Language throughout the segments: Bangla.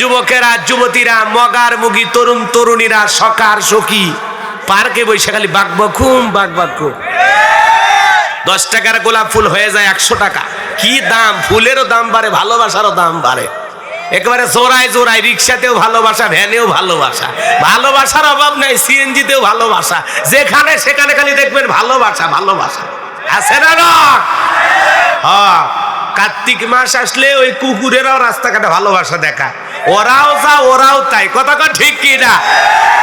যুবকেরা, যুবতীরা, মগার মুগি, তরুণ তরুণীরা, সকার সখী, পার্কে বসে খালি বাঘ বকুম বাঘ বাকুম দশ টাকার গোলাপ ফুল হয়ে যায় একশো টাকা। কি দাম? ফুলেরও দাম বাড়ে, ভালোবাসারও দাম বাড়ে। একেবারে জোড়ায় জোড়ায়, রিক্সাতেও ভালোবাসা, ভ্যানেও ভালোবাসা। ভালোবাসার অভাব নাই, সিএনজিতেও ভালোবাসা। যেখানে সেখানে খালি দেখবেন ভালোবাসা ভালোবাসা। আছে না হ্যাঁ। কার্তিক মাস আসলে ওই কুকুরেরাও রাস্তাঘাটে ভালোবাসা দেখা ওরাও যা, ওরাও তাই। কথা ঠিক কি না?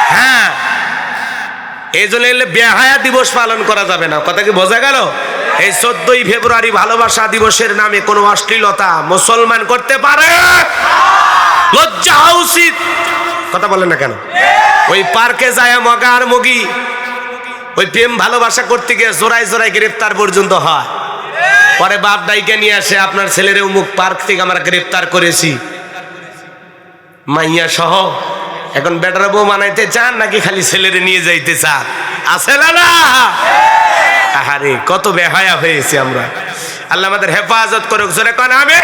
হ্যাঁ। এই জন্য এলে বেহায়া দিবস পালন করা যাবে না। কথা কি বোঝা গেল? এই চোদ্দই ফেব্রুয়ারি ভালোবাসা দিবসের নামে কোনো অশ্লীলতা মুসলমান করতে পারে? লজ্জা হওয়া উচিত। কথা বলেন না কেন? ওই পার্কে যায় মগা আর মগি। ওই প্রেম ভালোবাসা করতে গিয়ে জোড়ায় জোড়ায় গ্রেফতার পর্যন্ত হয়। পরে বাপ দাইকে নিয়ে আসে, আপনার ছেলের উমুক পার্ক থেকে আমরা গ্রেফতার করেছি। মাইয়া সহ। এখন বেটার বউ বানাইতে চান নাকি খালি ছেলেরে নিয়ে যাইতে চান? আছে না আহারে, কত বেহায়া হয়েছে আমরা। আল্লাহ আমাদের হেফাজত করুক, জোরে কন আমি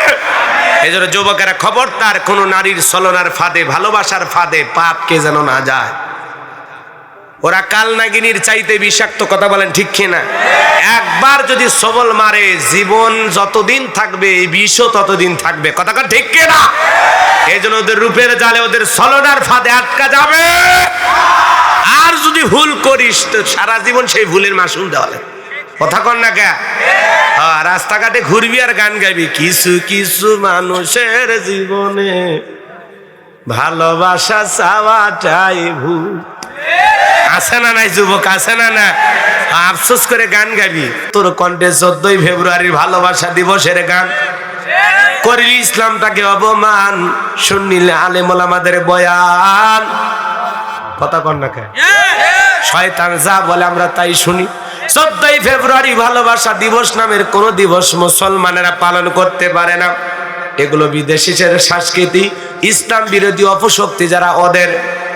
এই জন্য যুবকেরা খবরদার, কোনো নারীর ছলনার ফাঁদে, ভালোবাসার ফাঁদে পাপকে যেন না যায়। ওরা কাল নাগিনীর চাইতে বিষাক্ত কথা বলেন ঠিক কিনা? একবার যদি সবল মারে জীবন যতদিন থাকবে এই বিষও ততদিন থাকবে। কথা কথা ঠিক কিনা? এই জন্য ওদের রূপের জালে ওদের ছলনার ফাঁদে আটকা যাবে। আর যদি ভুল করিস তো সারা জীবন সেই ভুলের মাসুল দেওয়া কথা কর না কে? হ্যাঁ, রাস্তাঘাটে ঘুরবি আর গান গাইবি। কিছু কিছু মানুষের জীবনে ভালোবাসা চাওয়াটাই ভুল। আছে না নাই, যুবক আছে না না? আফসোস করে গান গাবি। তোর কণ্ঠে চোদ্দই ফেব্রুয়ারির ভালোবাসা দিবসের গান। করিলি ইসলামটাকে অপমান, শুনিলে আলেমল আমাদের বয়ান। কথা কন না শয়তান যা বলে আমরা তাই শুনি। চোদ্দই ফেব্রুয়ারি ভালোবাসা দিবস নামের কোন দিবস মুসলমানেরা পালন করতে পারে না। এগুলো বিদেশিদের সংস্কৃতি ইসলাম বিরোধী অপশক্তি যারা ওদের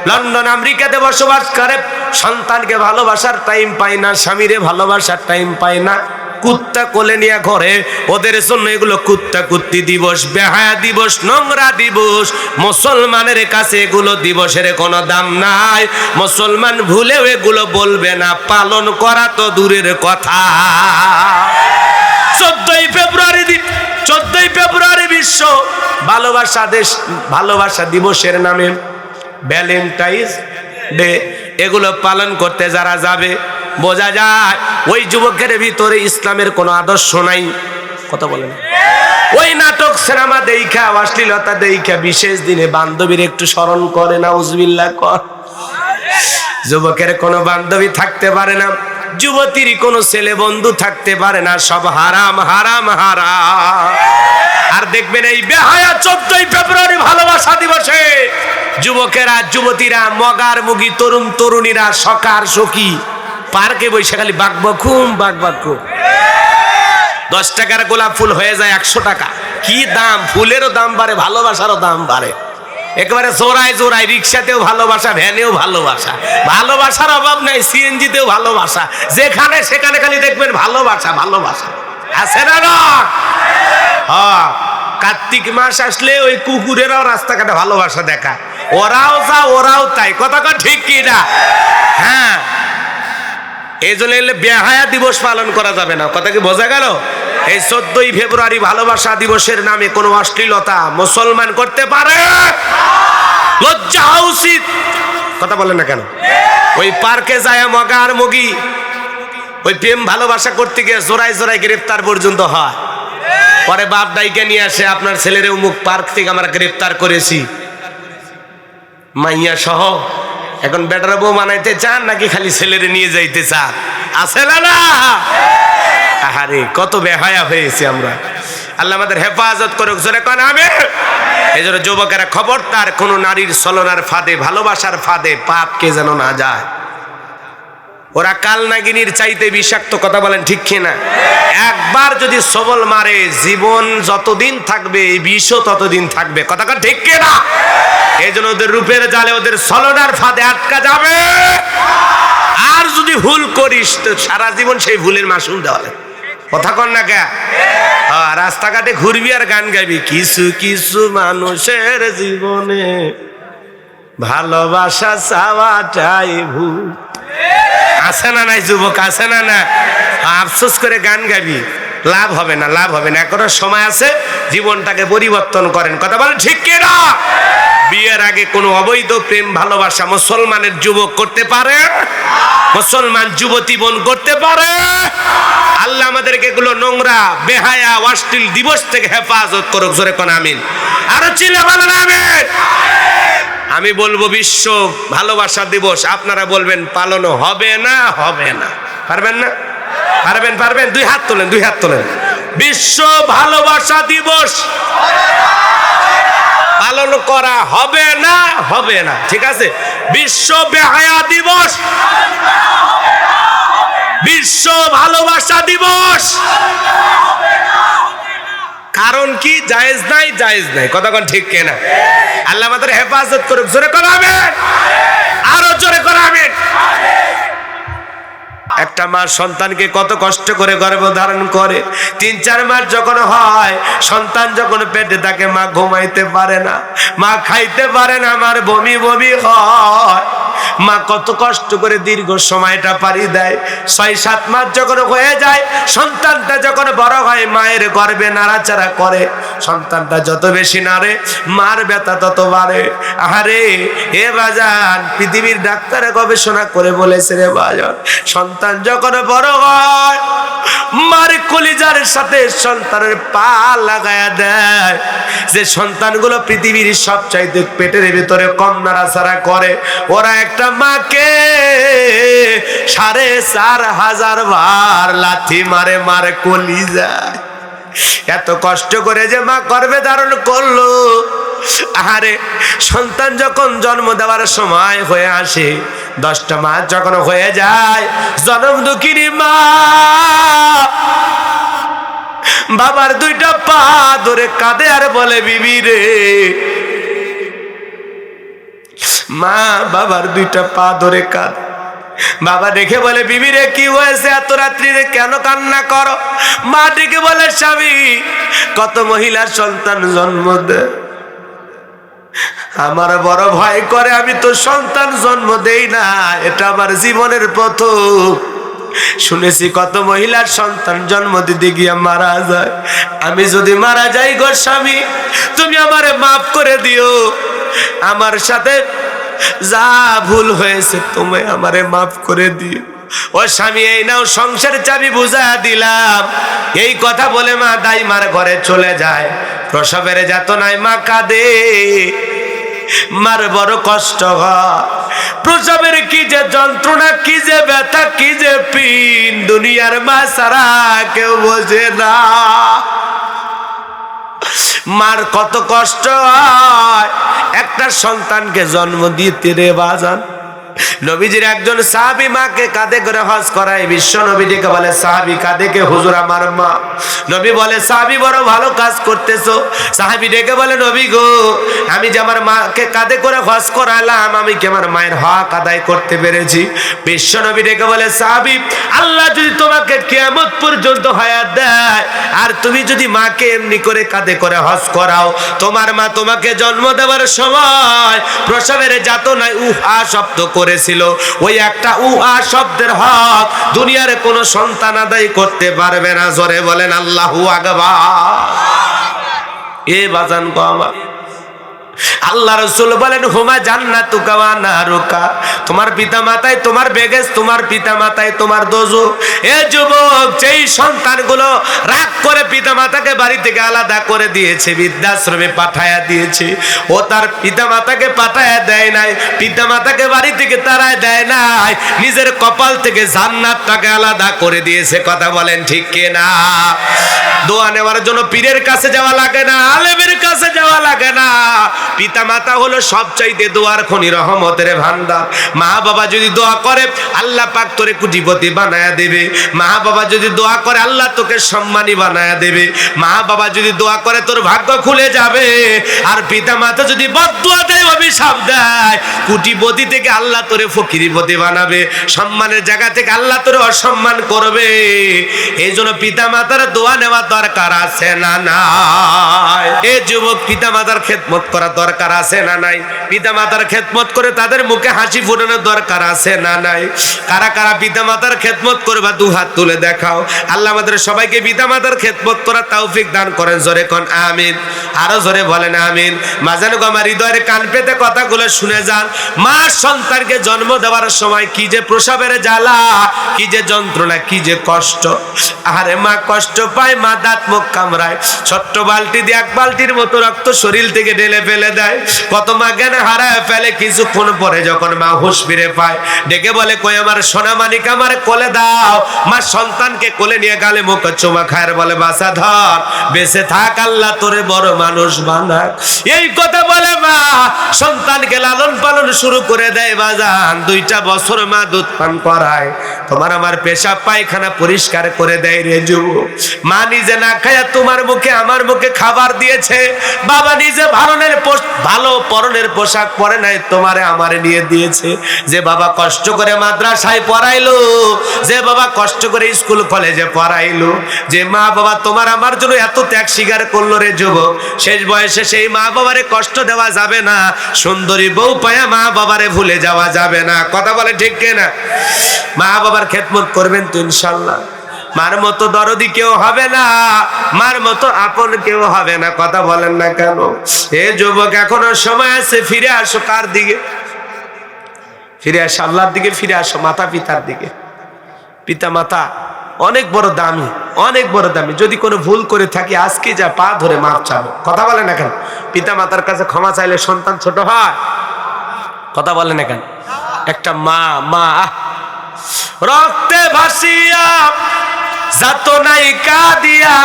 লন্ডন, আমেরিকাতে বসবাস করে। সন্তানকে ভালোবাসার টাইম পায় না, স্বামীরে ভালোবাসার টাইম পায় না। কুত্তা কোলে নিয়ে ঘরে, ওদের জন্য এগুলো কুত্তা কুত্তি দিবস, বেহায়া দিবস, নোংরা দিবস। মুসলমানের কাছে এগুলো দিবসের কোনো দাম নাই। মুসলমান ভুলেও এগুলো বলবে না, পালন করা তো দূরের কথা। চোদ্দই ফেব্রুয়ারি চোদ্দই ফেব্রুয়ারি বিশ্ব ভালোবাসা দেশ, ভালোবাসা দিবসের নামে ভ্যালেন্টাইন্স ডে এগুলো পালন করতে যারা যাবে, বোঝা যায় ওই যুবকের ভিতরে ইসলামের কোনো আদর্শ নাই। কথা বলেন। ওই নাটক, সিনেমা দেখা, অশ্লীলতা দেখা, বিশেষ দিনে বান্ধবীর একটু স্মরণ করে না উজবিল্লা কর। যুবকের কোনো বান্ধবী থাকতে পারে না, যুবতীর কোনো ছেলে বন্ধু থাকতে পারে না, সব হারাম হারাম হারাম। আর দেখবেন এই বেহায়া চোদ্দই ফেব্রুয়ারি ভালোবাসা দিবসে। যুবকেরা, যুবতীরা, মগার মুগি, তরুণ তরুণীরা, সকার সখী, পার্কে বসে খালি বাঘ বকুম বাঘ বাকুম দশ টাকার গোলাপ ফুল হয়ে যায় একশো টাকা। কি দাম? ফুলেরও দাম বাড়ে, ভালোবাসারও দাম বাড়ে। একেবারে জোড়ায় জোড়ায়, রিক্সাতেও ভালোবাসা, ভ্যানেও ভালোবাসা। ভালোবাসার অভাব নাই, সিএনজিতেও ভালোবাসা। যেখানে সেখানে খালি দেখবেন ভালোবাসা ভালোবাসা। আছে না? হ্যাঁ। কার্তিক মাস আসলে ওই কুকুরেরাও রাস্তাঘাটে ভালোবাসা দেখা ওরাও যা, ওরাও তাই। কথা কথা ঠিক কি না? হ্যাঁ। এই জন্য এলে বেহায়া দিবস পালন করা যাবে না। কথা কি বোঝা গেল? এই চোদ্দই ফেব্রুয়ারি ভালোবাসা দিবসের নামে কোনো অশ্লীলতা মুসলমান করতে পারে? লজ্জা উচিত। কথা বলেন না কেন? ওই পার্কে যায় মগা আর মগি। ওই প্রেম ভালোবাসা করতে গিয়ে জোড়ায় জোড়ায় গ্রেফতার পর্যন্ত হয়। পরে বাপ দাইকে নিয়ে আসে, আপনার ছেলের উমুক পার্ক থেকে আমরা গ্রেফতার করেছি। মাইয়া সহ, এখন বেটার বউ বানাইতে চান নাকি খালি ছেলেরে নিয়ে যাইতে চান? আছে না আহারে, কত বেহায়া হয়েছে আমরা। আল্লাহ আমাদের হেফাজত করুক, জোরে কন আমি এই জন্য যুবকেরা খবরদার, কোন নারীর ছলনার ফাঁদে, ভালোবাসার ফাঁদে পাপকে যেন না যায়। ওরা কাল নাগিনীর চাইতে বিষাক্ত কথা বলেন ঠিক কিনা একবার যদি সবল মারে জীবন যতদিন থাকবে এই বিষও ততদিন থাকবে। কথা ঠিক কিনা এই জন্য ওদের রূপের জালে ওদের ছলনার ফাঁদে আটকা যাবে। আর যদি ভুল করিস তো সারা জীবন সেই ভুলের মাসুল দেওয়া। কথা কর না কে? হ্যাঁ, রাস্তাঘাটে ঘুরবি আর গান গাইবি কিছু কিছু মানুষের জীবনে ভালোবাসা চাওয়াটাই ভুল। আছে না নাই, যুবক আছে না না? আফসোস করে গান গাবি। লাভ হবে না, লাভ হবে না। এখনও সময় আছে, জীবনটাকে পরিবর্তন করেন। কথা বলেন ঠিক কিনা? বিয়ের আগে কোনো অবৈধ প্রেম, ভালোবাসা মুসলমানের যুবক করতে পারে? মুসলমান যুবতী বোন করতে পারে? আল্লাহ আমাদেরকে এগুলো নোংরা, বেহায়া, অশ্লীল দিবস থেকে হেফাজত করুক। জোরে কোন আমিন। আরও চিলে বলেন, আমিন। আমি বলব বিশ্ব ভালোবাসা দিবস, আপনারা বলবেন পালন হবে না হবে না। পারবেন না? পারবেন পারবেন? দুই হাত তোলেন, দুই হাত তোলেন। বিশ্ব ভালোবাসা দিবস। পালন করা হবে না হবে না। ঠিক আছে? বিশ্ব বেহায়া দিবস। বিশ্ব ভালোবাসা দিবস। কারণ কি? জায়েজ নাই জায়েজ নাই। কতক্ষণ ঠিক কেনা? আল্লাহ আমাদের হেফাজত করুক। জোরে করাবেন আরও জোরে করাবেন একটা মা সন্তানকে কত কষ্ট করে গর্ভধারণ করে। তিন, চার মাস যখন হয়, সন্তান যখন পেটে থাকে, মা ঘুমাইতে পারে না। মা খাইতে পারে না আমার বমি বমি হয়। মা কত কষ্ট করে দীর্ঘ সময়টা পারি দেয়। ছয়, সাত মাস যখন হয়ে যায়, সন্তানটা যখন বড় হয়, মায়ের গর্বে নাড়াচাড়া করে। সন্তানটা যত বেশি নাড়ে, মার ব্যথা তত বাড়ে। আরে হে বাজান, পৃথিবীর ডাক্তারে গবেষণা করে বলেছে রে বাজান, সন্তান যখন বড় হয় মার কলিজার সাথে সন্তানের পা লাগায়া দেয়। যে সন্তানগুলো পৃথিবীর সব চাইতে পেটের ভিতরে কম নাড়াচাড়া করে, ওরা একটা মাকে সাড়ে চার হাজার বার লাথি মারে মারে কলিজায়। এত কষ্ট করে যে মা গর্ভে ধারণ করল। আহারে, সন্তান যখন জন্ম দেওয়ার সময় হয়ে আসে, দশটা মাস যখন হয়ে যায়, জন্ম দুঃখিনী মা। বাবার দুইটা পা ধরে কাঁদে আর বলে, বিবি রে। মা বাবার দুইটা পা ধরে কাঁদ। বাবা দেখে বলে বিবি রে কি হয়েছে? এত রাত্রিরে কেন কান্না করো? মা ডেকে বলে, স্বামী, কত মহিলার সন্তান জন্ম দেয় আমার বড় ভয় করে, আমি তো সন্তান জন্ম দেই না। এটা আমার জীবনের প্রথম। শুনেছি কত মহিলার সন্তান জন্ম দিতে গিয়া মারা যায়। আমি যদি মারা যাই গো স্বামী, তুমি আমারে মাফ করে দিও। আমার সাথে যা ভুল হয়েছে তুমি আমারে মাফ করে দিও। ও স্বামী, এই নাও সংসার চাবি বুঝা দিলাম। এই কথা বলে মা দাই মার ঘরে চলে যায়। প্রসবের যাতনায় মা কাঁদে। মার বড় কষ্ট হয়। প্রসবের কি যে যন্ত্রণা, কি যে ব্যথা, কি যে পিন, দুনিয়ার মা সারা কেউ বোঝে না। মার কত কষ্ট হয়। একটা সন্তানকে জন্ম দিতে রে বাজান। নবীজির একজন সাহাবি মাকে কাঁধে করে হজ করায় বিশ্ব নবীজিকে বলে, সাহাবি, কাঁধে কে? হুজুর আমার মা। নবী বলে, সাহাবি, বড় ভালো কাজ করতেছো। সাহাবি ডেকে বলে, নবী গো, আমি যে আমার মাকে কাঁধে করে হজ করালাম, আমি কি আমার মায়ের হক আদায় করতে পেরেছি? বিশ্ব নবী ডেকে বলে, সাহাবি, আল্লাহ যদি তোমাকে কেমত পর্যন্ত হায়াত দেয়, আর তুমি যদি মাকে এমনি করে কাঁধে করে হজ করাও, তোমার মা তোমাকে জন্ম দেওয়ার সময় প্রসবের যাতনায় উহা শব্দ করেছিল। ওই একটা উহা শব্দের হক দুনিয়ার কোন সন্তান আদায় করতে পারবে না। জোরে বলেন, আল্লাহু আগবা এ বাজান গো আমার। আল্লাহ রসুল বলেন, হুমা জান্নাতু রুকা তোমার পিতা মাতায় তোমার বেগেস তোমার পিতা মাতায় তোমার দোজো। এ যুবক, যেই সন্তানগুলো রাগ করে পিতা মাতাকে বাড়ি থেকে আলাদা করে দিয়েছে, বৃদ্ধাশ্রমে পাঠায়া দিয়েছে, ও তার পিতা মাতাকে পাঠায়া দেয় নাই, পিতা মাতাকে বাড়ি থেকে তারায় দেয় নাই, নিজের কপাল থেকে জান্নাতটাকে আলাদা করে দিয়েছে। কথা বলেন ঠিক কে না দোয়া নেওয়ার জন্য পীরের কাছে যাওয়া লাগে না, আলেমের কাছে যাওয়া লাগে না। পিতা মাতা হলো সবচাইতে দোয়ার খনি, রহমতের ভান্ডার মা বাবা যদি দোয়া করে, আল্লাহ পাক তোরে কুটিপতি বানায়া দেবে। মা বাবা যদি দোয়া করে, আল্লাহ তোকে সম্মানী বানায়া দেবে। মা বাবা যদি দোয়া করে, তোর ভাগ্য খুলে যাবে। আর পিতা মাতা যদি বদুয়া দেয়, অভিশাপ দেয়, কুটিপতি থেকে আল্লাহ তোরে ফকিরিপতি বানাবে। সম্মানের জায়গা থেকে আল্লাহ তোরে অসম্মান করবে। এই জন্য পিতা মাতার দোয়া নেওয়া দরকার আছে না নাই? এ যুবক পিতা মাতার খেদমত করা দরকার আছে না নাই? পিতা মাতার খেদমত করে তাদের মুখে হাসি ফোটানোর দরকার আছে না নাই? কারা কারা পিতা মাতার খেদমত করবা দু হাত তুলে দেখাও? আল্লাহ আমাদের সবাইকে পিতা মাতার খেদমত করার তৌফিক দান করেন। জোরে কোন আমিন। আরও জোরে বলেন আমিন। মাঝানো আমার হৃদয়ের কান পেতে কথাগুলো শুনে যান। মা সন্তানকে জন্ম দেওয়ার সময় কি যে প্রসবের জ্বালা, কি যে যন্ত্রণা, কি যে কষ্ট। আরে মা কষ্ট পায়, মা দাঁত মুখ কামড়ায়। ছোট্ট বালতি দিয়ে এক বালতির মতো রক্ত শরীর থেকে ঢেলে ফেলে দেয়। কত মা জ্ঞান হারায় ফেলে, কিছুক্ষণ পরে যখন মা হুঁশ ফিরে পায়, ডেকে বলে, কই আমার সোনা মানিক, আমার কোলে দাও। মা সন্তানকে কোলে নিয়ে গালে মুখ চুমা খায় আর বলে বাসা ধর, বেঁচে থাক, আল্লাহ তোরে বড় মানুষ বানাক। এই কথা বলে মা সন্তানকে লালন পালন শুরু করে দেয় বাজান দুইটা বছর মা দুধ পান করায়। তোমার আমার পেশাব পায়খানা পরিষ্কার করে দেয় রে যুবক মা নিজে না খায়া তোমার মুখে আমার মুখে খাবার দিয়েছে। বাবা নিজে ভারনের পোশ- ভালো পরনের পোশাক পরে নাই, তোমারে আমারে নিয়ে দিয়েছে। যে বাবা কষ্ট করে মাদ্রাসায় পড়াইলো, যে বাবা কষ্ট করে স্কুল কলেজে পড়াইলো, যে মা বাবা তোমার আমার জন্য এত ত্যাগ স্বীকার করল রে যুবক, শেষ বয়সে সেই মা বাবারে কষ্ট দেওয়া যাবে না, সুন্দরী বউ পায়া মা বাবারে ভুলে যাওয়া যাবে না। কথা বলে ঠিক না মা বাবার খেদমত করবেন তো ইনশাল্লাহ। মার মতো দরদি কেউ হবে না, মার মতো আপন কেউ হবে না। কথা বলেন না কেন? এ যুবক, এখনও সময় আছে, ফিরে আসো কার দিকে? ফিরে আসো, আল্লাহর দিকে ফিরে আসো, মাতা পিতার দিকে। পিতা মাতা, অনেক বড় দামি, অনেক বড় দামি। যদি কোনো ভুল করে থাকি, আজকে যা পা ধরে মাপ চাবো। কথা বলে না কেন? পিতা মাতার কাছে ক্ষমা চাইলে সন্তান ছোট হয়। কথা বলে না কেন? একটা মা মা রক্তে ভাসিয়া যাত নাই কাদিয়া,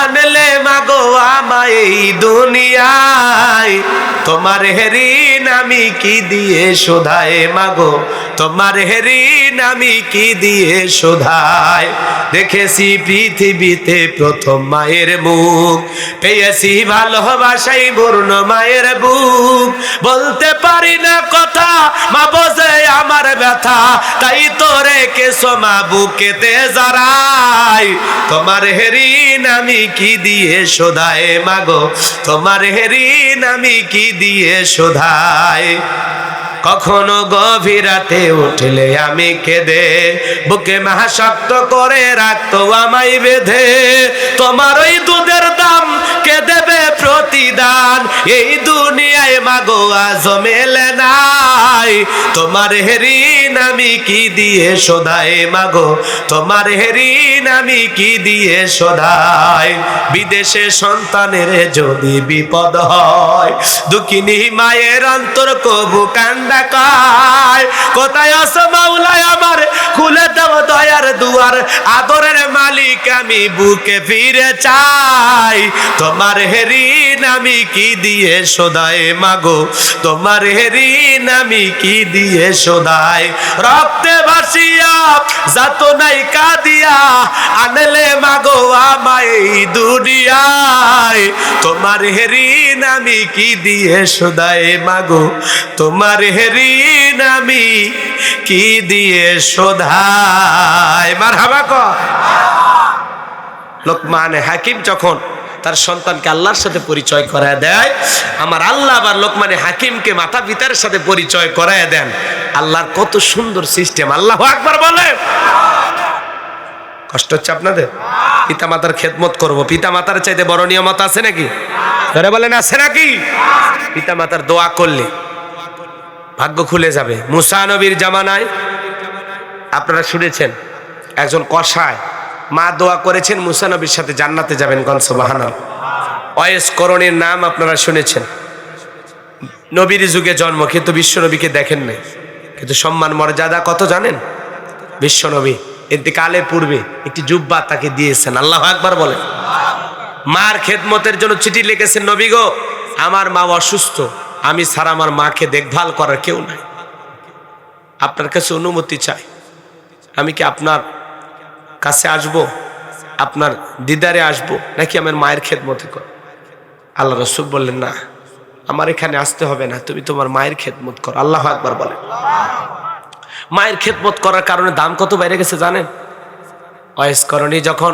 আনলে মাগো এই দুনিয়ায়। তোমার আমি কি দিয়ে শোধায় মাগো? তোমার আমি কি দিয়ে শোধায়? দেখেছি পৃথিবীতে প্রথম মায়ের মুখ, পেয়েছি ভালোবাসাই বর্ণ মায়ের বুক। বলতে পারি না কথা, মা বোঝে আমার ব্যথা, তাই তো রেখেছো মা বুকেতে যারাই তোমার হেরিন আমি কি দিয়ে শোধায় মাগো? তোমার হেরিন আমি কি দিয়ে শোধায়? কখনো গভীরাতে উঠলে আমি কেঁদে, বুকে মাহা শক্ত করে রাখতো আমায় বেঁধে। তোমার ওই দুধের দাম কে দেবে প্রতিদান? এই দুনিয়ায় মাগো আজ মেলে নাই। তোমার হেরিন আমি কি দিয়ে শোধাই মাগো? তোমার হেরিন আমি কি দিয়ে শোধাই? বিদেশে সন্তানের যদি বিপদ হয়, দুঃখিনী মায়ের অন্তর কবু কান্দা কায়। কোথায় আসো মাওলায় আমার? খুলে দেব দয়ার দুয়ার। আদরের মালিক আমি বুকে ফিরে চাই। তোমার হেরিন আমি কি দিয়ে শোধাই মাগো? তোমার হেরিন আমি কি দিয়ে শোধাই রক্তে ভাসিয়া যাত নাই কাদিয়া আনলে মাগো আমায় দুনিয়ায়। তোমার হেরিন আমি কি দিয়ে শোধাই মাগো? তোমার হেরিন আমি কি দিয়ে শোধাই মার হাবা লোকমানে হাকিম যখন তার সন্তানকে আল্লাহর সাথে পরিচয় করায় দেয়। আমার আল্লাহ আবার লোকমানে হাকিমকে মাতা পিতার সাথে পরিচয় করায় দেন। আল্লাহর কত সুন্দর সিস্টেম। আল্লাহ আকবার বলে কষ্ট হচ্ছে আপনাদের? পিতা মাতার খেদমত করব। পিতা মাতার চাইতে বড় নিয়মত আছে নাকি? ধরে বলেন, আছে নাকি? পিতা মাতার দোয়া করলে ভাগ্য খুলে যাবে। মুসা নবীর জামানায় আপনারা শুনেছেন, একজন কষায় মা দোয়া করেছেন, মুসা নবীর সাথে জান্নাতে যাবেন গনসবাহানা অয়েস করণের নাম আপনারা শুনেছেন। নবীর যুগে জন্ম, কিন্তু বিশ্ব নবীকে দেখেন নাই। কিন্তু সম্মান, মর্যাদা কত জানেন? বিশ্ব নবী এতেকালের পূর্বে একটি জুব্বা তাকে দিয়েছেন। আল্লাহ আকবার বলেন। মার খেদমতের জন্য চিঠি লিখেছেন, নবী গো, আমার মা অসুস্থ, আমি ছাড়া আমার মাকে দেখভাল করার কেউ নাই। আপনার কাছে অনুমতি চাই। আমি কি আপনার কাছে আসব, আপনার দিদারে আসব, নাকি আমার মায়ের খেদমতি কর আল্লাহ রসুল বললেন, না, আমার এখানে আসতে হবে না, তুমি তোমার মায়ের খেদমত করো। আল্লাহ একবার বলেন। মায়ের খেদমত করার কারণে দাম কত বেড়ে গেছে জানেন? অয়েস্করণী যখন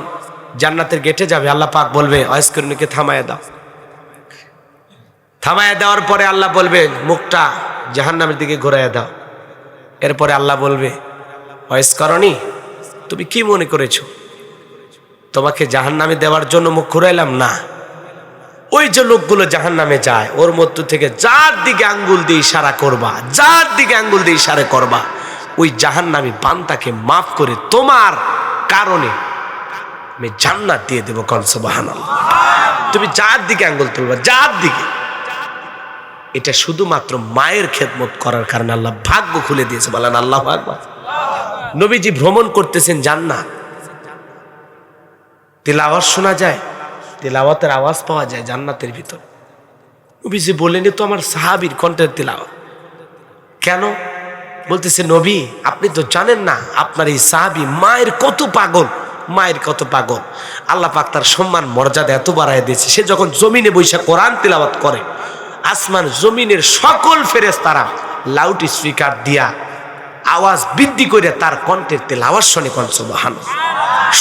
জান্নাতের গেটে যাবে, আল্লাহ পাক বলবে অয়েস্করণীকে থামায় দাও। থামায় দেওয়ার পরে আল্লাহ বলবে, মুখটা জাহান্নামের দিকে ঘুরাইয়া দাও। এরপরে আল্লাহ বলবে অয়েস্করণী তুমি কি মনে করেছ? তোমাকে জাহান্নামে দেওয়ার জন্য মুখ ঘুরাইলাম? না। ওই যে লোকগুলো জাহান নামে যায়, ওর মধ্য থেকে যার দিকে আঙ্গুল দিয়ে ইশারা করবা, যার দিকে আঙ্গুল দিয়ে ইশারা করবা, ওই জাহান নামী বান্তাকে মাফ করে তোমার কারণে আমি জান্নাত দিয়ে দেবো কনসবাহান তুমি যার দিকে আঙ্গুল তুলবা, যার দিকে। এটা শুধুমাত্র মায়ের খেদমত করার কারণে আল্লাহ ভাগ্য খুলে দিয়েছে, বলেন আল্লাহ আকবার। নবীজি ভ্রমণ করতেছেন জান্নাত। তেলাওয়াত শোনা যায়, তেলাওয়াতের আওয়াজ পাওয়া যায় জান্নাতের ভিতর। নবীজি বললেন তো আমার সাহাবির কণ্ঠের তেলাওয়াত। কেন? বলতেছে, নবী, আপনি তো জানেন না, আপনার এই সাহাবি মায়ের কত পাগল, মায়ের কত পাগল। আল্লাহ পাক তার সম্মান, মর্যাদা এত বাড়ায় দিয়েছে, সে যখন জমিনে বৈশা কোরআন তেলাওয়াত করে, আসমান জমিনের সকল ফেরেস তারা লাউড স্পিকার দিয়া আওয়াজ বৃদ্ধি করে তার কণ্ঠের তেল আওয়াজ শোনে কণ্ঠ বাহান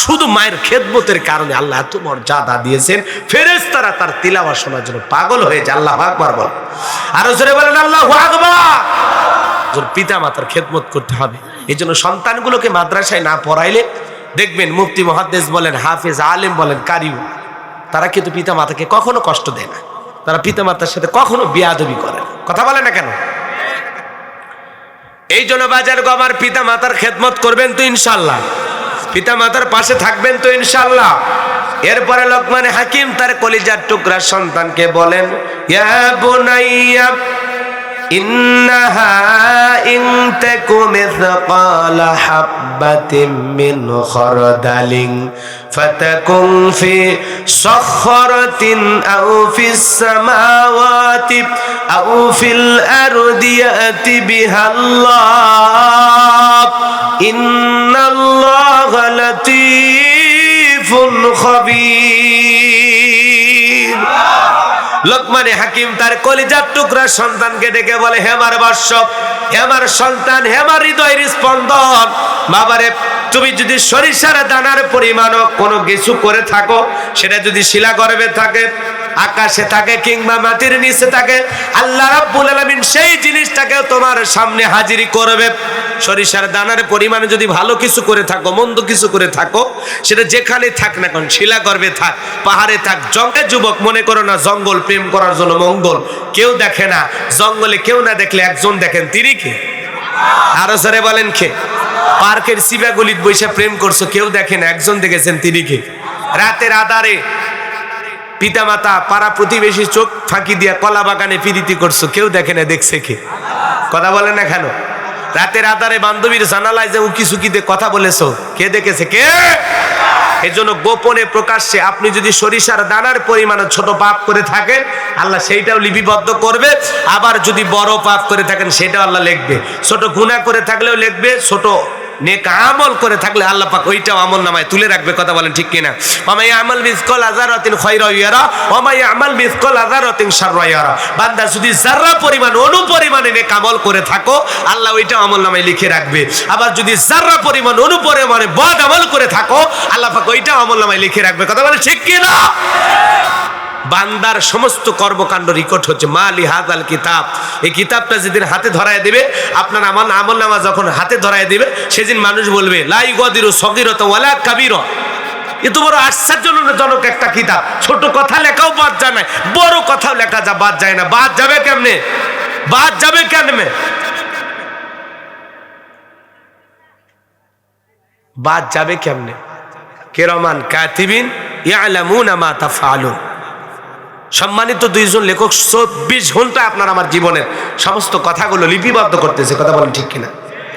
শুধু মায়ের খেদমতের কারণে আল্লাহ এত মর্যাদা দিয়েছেন ফেরেজ তারা তার তিলাওয়া শোনার জন্য পাগল হয়ে যায়। আল্লাহ আকবার বল আরও জোরে বলেন, আল্লাহ আকবার! পিতা মাতার খেদমত করতে হবে। এই জন্য সন্তানগুলোকে মাদ্রাসায় না পড়াইলে, দেখবেন মুফতি মহাদ্দেশ বলেন, হাফেজ আলেম বলেন, কারিউ। তারা কিন্তু পিতা মাতাকে কখনো কষ্ট দেয় না। তারা পিতা মাতার সাথে কখনো বিয়াদবি করে না। কথা বলে না কেন? এই জন্য বাজার গমার পিতা মাতার খেদমত করবেন তো ইনশাল্লাহ পিতা মাতার পাশে থাকবেন তো ইনশাল্লাহ এরপরে লোকমানে হাকিম তার কলিজার টুকরা সন্তানকে বলেন ইয়া বুনাইয়া إنها إن تك مثقال حبة من خردل فتكن في صخرة أو في السماوات أو في الأرض يأت بها الله. إن الله لطيف خبير. লোকমানে হাকিম তার কলিজার টুকরা সন্তানকে ডেকে বলে হেমার বর্ষ হেমার সন্তান হেমার হৃদয়ের স্পন্দন, বাবারে, তুমি যদি সরিষার দানার পরিমাণও কোনো কিছু করে থাকো, সেটা যদি শিলা গর্ভে থাকে আকাশে থাকে কিংবা মাটির নিচে থাকে, আল্লাহ রাব্বুল আলামিন সেই জিনিসটাকে তোমার সামনে হাজিরি করবে। সরিষার দানার পরিমাণে যদি ভালো কিছু করে থাকো, মন্দ কিছু করে থাকো, সেটা যেখানে থাক না কোন শিলা গর্ভে থাক, পাহাড়ে থাক জঙ্গে যুবক মনে করো না, জঙ্গল প্রেম করার জন্য মঙ্গল। কেউ দেখে না, জঙ্গলে কেউ না দেখলে একজন দেখেন, তিনি কে? আরও সারে বলেন কে? পার্কের সিবাগুলিত বৈশা প্রেম করছ, কেউ দেখে না, একজন দেখেছেন, তিনি কে? রাতের আধারে পিতামাতা, পাড়া প্রতিবেশী চোখ ফাঁকি দিয়া কলা বাগানে পিরিতি করছ, কেউ দেখে না, দেখছে কে? কথা বলে না কেন? রাতের আধারে বান্ধবীর জানালায় যে উকি সুকিতে কথা বলেছ, কে দেখেছে, কে? এই জন্য গোপনে প্রকাশ্যে আপনি যদি সরিষার দানার পরিমাণে ছোট পাপ করে থাকেন, আল্লাহ সেইটাও লিপিবদ্ধ করবে। আবার যদি বড় পাপ করে থাকেন, সেটাও আল্লাহ লিখবে। ছোট গুণা করে থাকলেও লিখবে, ছোট নেক আমল করে থাকলে আল্লাহ পাক ওইটাও আমল নামায় তুলে রাখবে, কথা বলেন ঠিক কিনা? মামাই আমল মিসকল আজারাতিন খয়রা ইয়ারা ওমাই আমল মিসকল আজারাতিন শাররা ইয়ারা। বান্দা যদি যারা পরিমাণ অনু পরিমাণে নেক আমল করে থাকো, আল্লাহ ওইটাও আমল নামায় লিখে রাখবে। আবার যদি যারা পরিমাণ অনু পরিমাণে বদ আমল করে থাকো, আল্লাহ পাক ওইটাও আমল নামায় লিখে রাখবে, কথা বলেন ঠিক কিনা? বান্দার সমস্ত কর্মকাণ্ড রেকর্ড হচ্ছে। মালি হাজাল কিতাব। এই কিতাবটা যেদিন হাতে ধরায় দেবে, আপনার আমল আমল নামা যখন হাতে ধরায় দেবে, সেদিন মানুষ বলবে লাই গদিরু সগিরত ওয়ালা কাবির। এ তো বড় আশ্চর্যজনক একটা কিতাব। ছোট কথা লেখাও বাদ যায় না, বড় কথাও লেখা যা বাদ যায় না। বাদ যাবে কেমনে? বাদ যাবে কেমনে? বাদ যাবে কেমনে? কেরমান কাতিবিন ইয়ালামুনা মা তাফআলুন। সম্মানিত দুইজন লেখক, চব্বিশ ঘণ্টা আপনার আমার জীবনের সমস্ত কথাগুলো লিপিবদ্ধ করতেছে। কথা বলেন ঠিক কিনা?